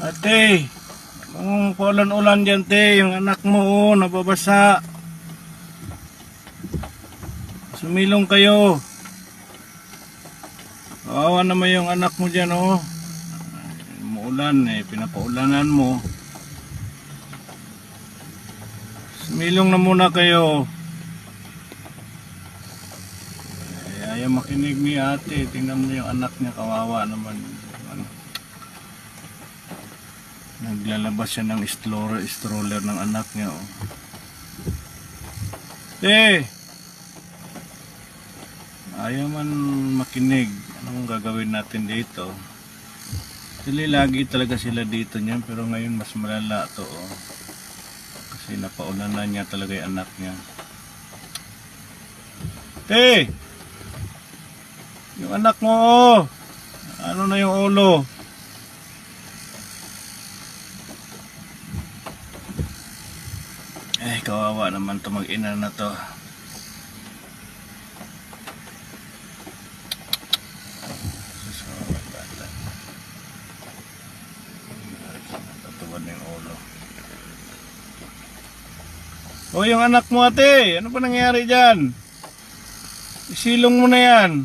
Ate, kung paulan-ulan dyan, te, yung anak mo, oh, nababasa. Sumilong kayo. Kawawa naman yung anak mo dyan, oh. Muulan, eh, pinapaulanan mo. Sumilong na muna kayo. Eh, ayaw makinig ni ate. Tingnan mo yung anak niya, kawawa naman. Naglalabas siya ng stroller, stroller ng anak niya. Oh. Eh! Ayaw man makinig. Anong gagawin natin dito? Actually, lagi talaga sila dito niyan. Pero ngayon mas malala to. Oh. Kasi napaulan na niya talaga yung anak niya. Eh! Yung anak mo, oh! Ano na yung ulo? Eh, kawawa naman to mag-ina na to. Tatuwan na yung. O anak mo ate, ano ba nangyari dyan? Isilong mo na yan.